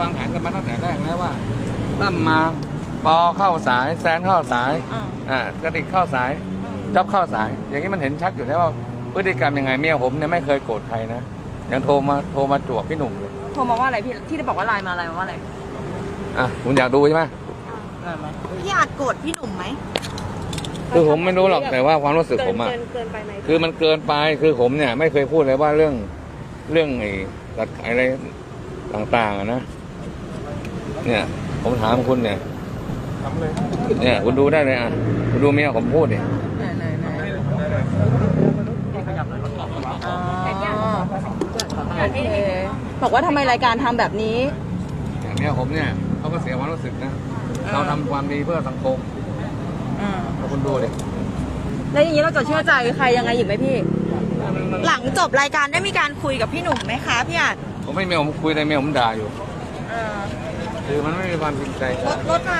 วางแผนกันมาตั้งแต่แรกแล้วว่าตั้มมาปอเข้าสายแซนเข้าสายอ่า อ่ากระติกเข้าสายจ๊อบเข้าสาย อย่างนี้มันเห็นชัดอยู่แล้วว่าพฤติกรรมยังไงเมียผมเนี่ยไม่เคยโกรธใครนะยังโทรมาโทรมาจวกพี่หนุ่มเลยโทรมาว่าอะไรพี่ที่ได้บอกว่าไลน์มาอะไรมาว่าอะไรอะคุณอยากดูใช่ไหมพี่อาจโกรธพี่หนุ่มไหมคือผมไม่รู้หรอกแต่ว่าความรู้สึกผมอะเกินเกินไปไหมคือมันเกินไปคือผมเนี่ย ไม่เคยพูดเลยว่าเรื่องเรื่องไอ้หลักอะไรต่างๆอะนะ เนี่ย ผมถามคุณเนี่ยเนี่ยคุณดูได้เลยอะคุณดูเมียผมพูดเนี่ยไหนไหนไหนอ๋อโอเคบอกว่าทำไมรายการทำแบบนี้เมียผมเนี่ยเขาก็เสียความรู้สึกนะอ่าเราทำความดีเพื่อสังคมอ่าแล้วคุณดูดิแล้วอย่างนี้เราจะเชื่อใจใครยังไงอีกไหมพี่ หลังจบรายการได้มีการคุยกับพี่หนุ่มไหมคะพี่อาจผมไม่เมียผมคุยแต่เมียผมด่าอยู่ คือมันไม่มีความจริงใจรถรถมา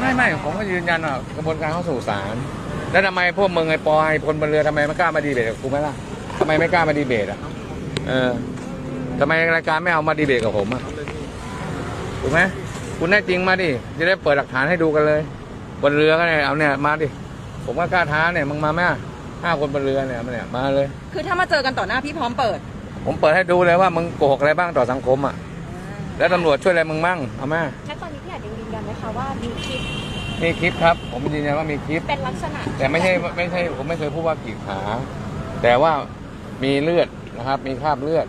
ไม่ไม่ผมก็ยืนยันว่ากระบวนการเข้าสู่ศาลแล้วทำไมพวกมึงไอ้ปอยพลบนเรือทำไมไม่กล้ามาดีเบตกับกูไหมล่ะทำไมไม่กล้ามาดีเบตอะเออทำไมรายการไม่เอามาดีเบตกับผมอะถูกไหมคุณแน่จริงมาดิจะได้เปิดหลักฐานให้ดูกันเลย บนเรือก็เนี่ยเอาเนี่ยมาดิผมก็กล้าท้าเนี่ยมึงมาไหมอะห้าคนบนเรือเนี่ยมาเนี่ยมาเลย คือถ้ามาเจอกันต่อหน้าพี่พร้อมเปิด ผมเปิดให้ดูเลยว่ามึงโกหกอะไรบ้างต่อสังคมอะ แล้วตำรวจช่วยอะไรมึงมั่งเอามาและตอนนี้พี่อาจยังยืนยันไหมคะว่ามีคลิปมีคลิปครับ ผมยืนยันว่ามีคลิป เป็นลักษณะแต่ไม่ใช่ไม่ใช่ผมไม่เคยพูดว่ากรีดขา แต่ว่ามีเลือดนะครับ มีคราบเลือด